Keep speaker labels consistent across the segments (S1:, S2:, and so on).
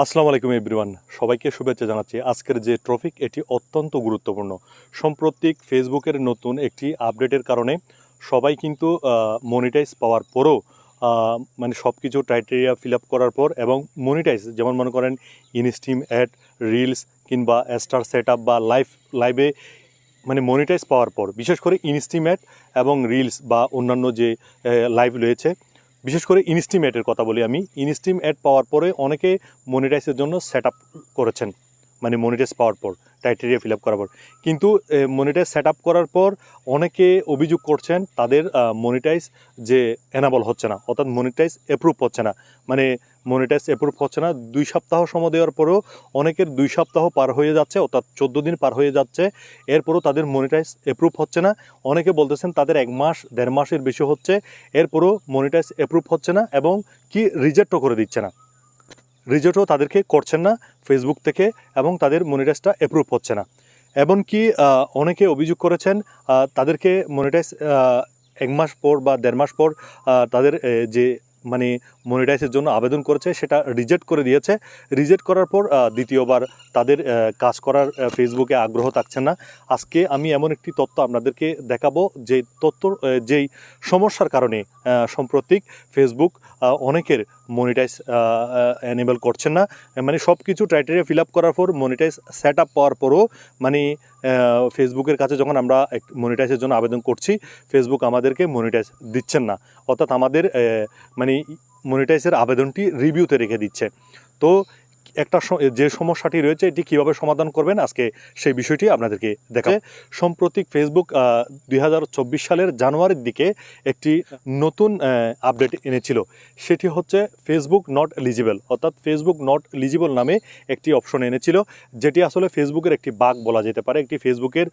S1: আসসালামু আলাইকুম এভরিওয়ান। সবাইকে শুভেচ্ছা জানাচ্ছি। আজকের যে ট্রফিক, এটি অত্যন্ত গুরুত্বপূর্ণ। সম্প্রতিক ফেসবুকের নতুন একটি আপডেটের কারণে সবাই কিন্তু মনিটাইজ পাওয়ার পরও মানে সব কিছু ক্রাইটেরিয়া ফিল আপ করার পর এবং মনিটাইজ যেমন মনে করেন ইনস্টিম অ্যাড রিলস কিংবা স্টার সেট বা লাইভ লাইভে মানে মনিটাইজ পাওয়ার পর, বিশেষ করে ইনস্টিমেট এবং রিলস বা অন্যান্য যে লাইভ রয়েছে বিশেষ করে ইনস্টিম অ্যাডের কথা বলি আমি। ইনস্টিম অ্যাড পাওয়ার পরে অনেকে মনিটাইজের জন্য সেট করেছেন। মানে মনিটাইজ পাওয়ার পর ক্রাইটেরিয়া ফিল আপ করার পর। কিন্তু মনিটাইজ সেট আপ করার পর অনেকে অভিযোগ করছেন, তাদের মনিটাইজ যে অ্যানাবল হচ্ছে না, অর্থাৎ মনিটাইজ অ্যাপ্রুভ হচ্ছে না। মানে মনিটাইজ অ্যাপ্রুভ হচ্ছে না। দুই সপ্তাহ সময় দেওয়ার পরেও অনেকের দুই সপ্তাহ পার হয়ে যাচ্ছে, অর্থাৎ চোদ্দ দিন পার হয়ে যাচ্ছে। এরপরও তাদের মনিটাইজ অ্যাপ্রুভ হচ্ছে না। অনেকে বলতেছেন তাদের এক মাস, দেড় মাসের বেশি হচ্ছে। এরপরও মনিটাইজ অ্যাপ্রুভ হচ্ছে না এবং কি রিজেক্টও করে দিচ্ছে না। রিজেক্টও তাদেরকে করছেন না ফেসবুক থেকে এবং তাদের মনিটাইজটা অ্যাপ্রুভ হচ্ছে না। এমনকি অনেকে অভিযোগ করেছেন তাদেরকে মনিটাইজ এক মাস পর বা দেড় মাস পর তাদের যে মানে মনিটাইজের জন্য আবেদন করেছে সেটা রিজেক্ট করে দিয়েছে। রিজেক্ট করার পর দ্বিতীয়বার তাদের কাজ করার ফেসবুকে আগ্রহ থাকছে না। আজকে আমি এমন একটি তথ্য আপনাদেরকে দেখাবো, যে তথ্য যেই সমস্যার কারণে সাম্প্রতিক ফেসবুক অনেকের মনিটাইজ এনেবল করছেন না। মানে সব কিছু ক্রাইটেরিয়া ফিল আপ করার পর মনিটাইজ সেট আপ পাওয়ার পরও মানে ফেসবুকের কাছে যখন আমরা এক মনিটাইজের জন্য আবেদন করছি ফেসবুক আমাদেরকে মনিটাইজ দিচ্ছেন না। অর্থাৎ আমাদের মানে মনিটাইজের আবেদনটি রিভিউতে রেখে দিচ্ছে। তো একটা যে সমস্যাটি রয়েছে এটি কীভাবে সমাধান করবেন? আজকে সেই বিষয়টি আপনাদেরকে দেখা সম্প্রতি ফেসবুক দুই হাজার চব্বিশ সালের জানুয়ারির দিকে একটি নতুন আপডেট এনেছিল। সেটি হচ্ছে ফেসবুক নট এলিজিবল অর্থাৎ ফেসবুক নট এলিজিবল নামে একটি অপশন এনেছিল যেটি আসলে ফেসবুকের একটি বাগ বলা যেতে পারে। একটি ফেসবুকের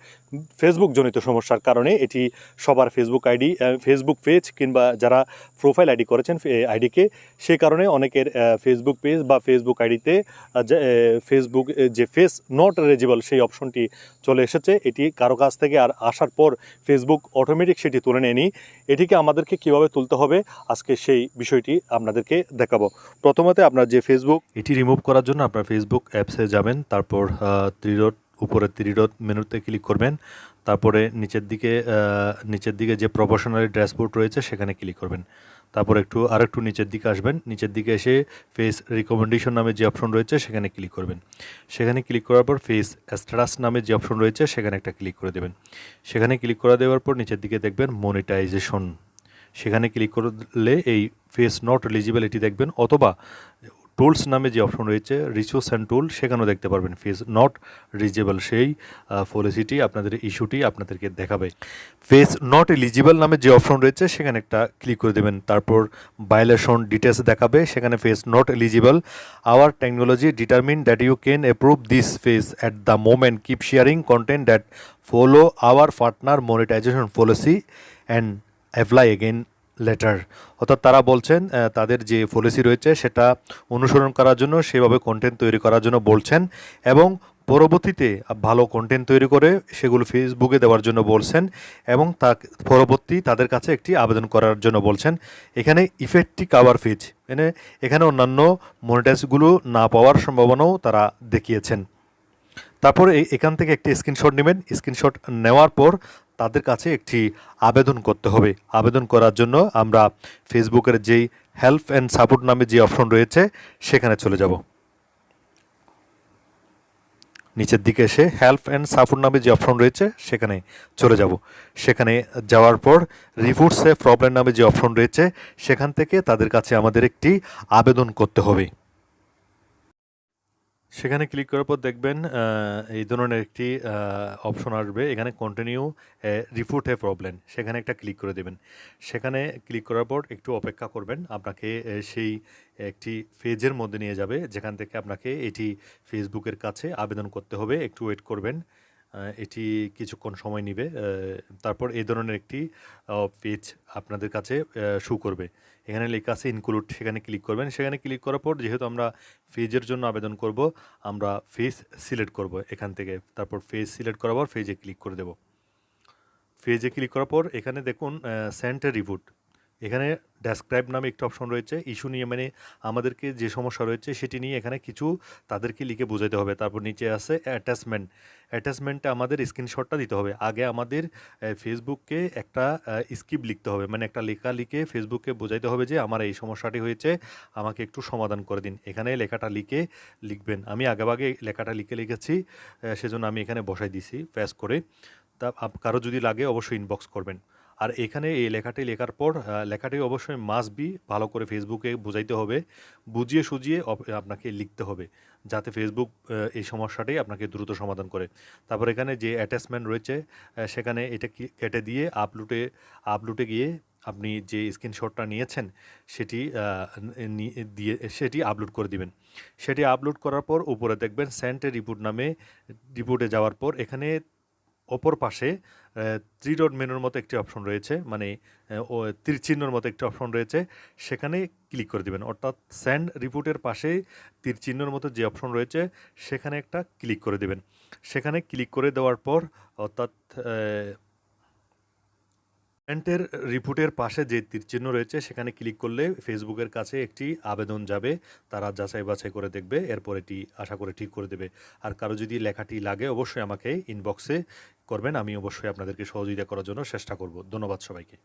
S1: ফেসবুক জনিত সমস্যার কারণে এটি সবার ফেসবুক আইডি ফেসবুক পেজ কিংবা যারা প্রোফাইল আইডি করেছেন আইডিকে সেই কারণে অনেকের ফেসবুক পেজ বা ফেসবুক আইডিতে ফেসবুক যে ফেস নট এলিজিবল সেই অপশনটি চলে এসেছে। এটি কারও কাছ থেকে আর আসার পর ফেসবুক অটোমেটিক সেটি তুলে নেয়নি। এটিকে আমাদেরকে কীভাবে তুলতে হবে? আজকে সেই বিষয়টি আপনাদেরকে দেখাবো। প্রথমত আপনার যে ফেসবুক এটি রিমুভ করার জন্য আপনার ফেসবুক অ্যাপসে যাবেন। তারপর ত্রিডট উপরে ত্রিডট মেনুতে ক্লিক করবেন। তারপরে নিচের দিকে নিচের দিকে যে প্রফেশনাল ড্যাশবোর্ড রয়েছে, সেখানে ক্লিক করবেন। তারপর একটু আর একটু নিচের দিকে আসবেন। নিচের দিকে এসে ফেস রিকমেন্ডেশন নামে যে অপশন রয়েছে, সেখানে ক্লিক করবেন। সেখানে ক্লিক করার পর ফেস স্ট্যাটাস নামে যে অপশন রয়েছে, সেখানে একটা ক্লিক করে দেবেন। সেখানে ক্লিক করা দেওয়ার পর নিচের দিকে দেখবেন মনিটাইজেশন সেখানে ক্লিক করলে এই ফেস নট এলিজিবিলিটি দেখবেন, অথবা টুলস নামে যে অপশন রয়েছে রিসোর্স অ্যান্ড টুল সেখানেও দেখতে পারবেন ফেস নট রিজেবল সেই পলিসিটি আপনাদের ইস্যুটি আপনাদেরকে দেখাবে। ফেস নট এলিজিবল নামে যে অপশন রয়েছে, সেখানে একটা ক্লিক করে দেবেন। তারপর ভায়োলেশন ডিটেলস দেখাবে, সেখানে face not eligible our technology determine that you can approve this face at the moment keep sharing content that follow our partner monetization policy and apply again later অর্থাৎ তারা বলছেন তাদের যে পলিসি রয়েছে সেটা অনুসরণ করার জন্য, সেভাবে কন্টেন্ট তৈরি করার জন্য বলছেন এবং পরবর্তীতে ভালো কন্টেন্ট তৈরি করে সেগুলো ফেসবুকে দেওয়ার জন্য বলছেন এবং তা পরবর্তী তাদের কাছে একটি আবেদন করার জন্য বলছেন। এখানে ইফেক্টটি কাভার ফিজ মানে এখানে অন্যান্য মনিটাইজগুলো না পাওয়ার সম্ভাবনাও তারা দেখিয়েছেন। তারপরে এখান থেকে একটি স্ক্রিনশট নেবেন। স্ক্রিনশট নেওয়ার পর তাদের কাছে একটি আবেদন করতে হবে। আবেদন করার জন্য আমরা ফেসবুকের যেই হেল্প অ্যান্ড সাপোর্ট নামে যে অপশন রয়েছে, সেখানে চলে যাব। নিচের দিকে এসে হেল্প অ্যান্ড সাপোর্ট নামে যে অপশন রয়েছে, সেখানে চলে যাব। সেখানে যাওয়ার পর রিপোর্টসে প্রবলেম নামে যে অপশন রয়েছে, সেখান থেকে তাদের কাছে আমাদের একটি আবেদন করতে হবে। সেখানে ক্লিক করার পর দেখবেন এই ধরনের একটি অপশন আসবে। এখানে কন্টিনিউ রিপোর্ট এ প্রবলেম সেখানে একটা ক্লিক করে দেবেন। সেখানে ক্লিক করার পর একটু অপেক্ষা করবেন। আপনাকে সেই একটি ফেজের মধ্যে নিয়ে যাবে, যেখান থেকে আপনাকে এটি ফেসবুকের কাছে আবেদন করতে হবে। একটু ওয়েট করবেন। এটি কিছুক্ষণ সময় নেবে তারপর এই ধরনের একটি পেজ আপনাদের কাছে শু করবে। এখানে লেখা আছে ইনক্লুড সেখানে ক্লিক করবেন। সেখানে ক্লিক করার পর যেহেতু আমরা ফেজের জন্য আবেদন করব, আমরা ফেজ সিলেক্ট করব এখান থেকে। তারপর ফেজ সিলেক্ট করার পর ফেজে ক্লিক করে দেব। ফেজে ক্লিক করার পর এখানে দেখুন সেন্টার রিপোর্ট এখানে ডেসক্রাইব নামে একটা অপশন রয়েছে। ইস্যু নিয়ে মানে আমাদেরকে যে সমস্যা রয়েছে সেটি নিয়ে এখানে কিছু তাদেরকে লিখে বোঝাতে হবে। তারপর নিচে আছে অ্যাটাচমেন্ট অ্যাটাচমেন্টে আমাদের স্ক্রিনশটটা দিতে হবে। আগে আমাদের ফেসবুককে একটা স্কিপ লিখতে হবে। মানে একটা লেখা লিখে ফেসবুককে বোঝাইতে হবে যে আমার এই সমস্যাটি হয়েছে, আমাকে একটু সমাধান করে দিন। এখানে লেখাটা লিখে লিখবেন। আমি আগেভাগে লেখাটা লিখে লিখেছি সেজন্য আমি এখানে বসাই দিছি ফ্যাস করে। তা কারও যদি লাগে অবশ্যই ইনবক্স করবেন। আর এখানে এই লেখাটি লেখার পর লেখাটি অবশ্যই মাস্ট বি ভালো করে ফেসবুকে বোঝাইতে হবে, বুঝিয়ে সুজিয়ে আপনাকে লিখতে হবে, যাতে ফেসবুক এই সমস্যাটাই আপনাকে দ্রুত সমাধান করে। তারপর এখানে যে অ্যাটাচমেন্ট রয়েছে সেখানে এটা কেটে দিয়ে আপলোডে আপলোডে গিয়ে আপনি যে স্ক্রিনশটটা নিয়েছেন, সেটি দিয়ে, সেটি আপলোড করে দিবেন। সেটি আপলোড করার পর উপরে দেখবেন সেন্ট রিপোর্ট নামে রিপোর্টে যাওয়ার পর এখানে অপর পাশে থ্রি ডট মেনুর মতো একটি অপশন রয়েছে মানে ও তীর চিহ্নর মতো একটি অপশন রয়েছে। সেখানে ক্লিক করে দিবেন। অর্থাৎ স্যান্ড রিপোর্টের পাশে তীর চিহ্নর মতো যে অপশন রয়েছে, সেখানে একটা ক্লিক করে দিবেন। সেখানে ক্লিক করে দেওয়ার পর, অর্থাৎ প্যান্টের রিপোর্টের পাশে যে তীরচিহ্ন রয়েছে, সেখানে ক্লিক করলে ফেসবুকের কাছে একটি আবেদন যাবে। তারা যাচাই বাছাই করে দেখবে। এরপর এটি আশা করে ঠিক করে দেবে। আর কারও যদি লেখাটি লাগে, অবশ্যই আমাকে ইনবক্সে করবেন আমি অবশ্যই আপনাদেরকে সহযোগিতা করার জন্য চেষ্টা করব। ধন্যবাদ সবাইকে।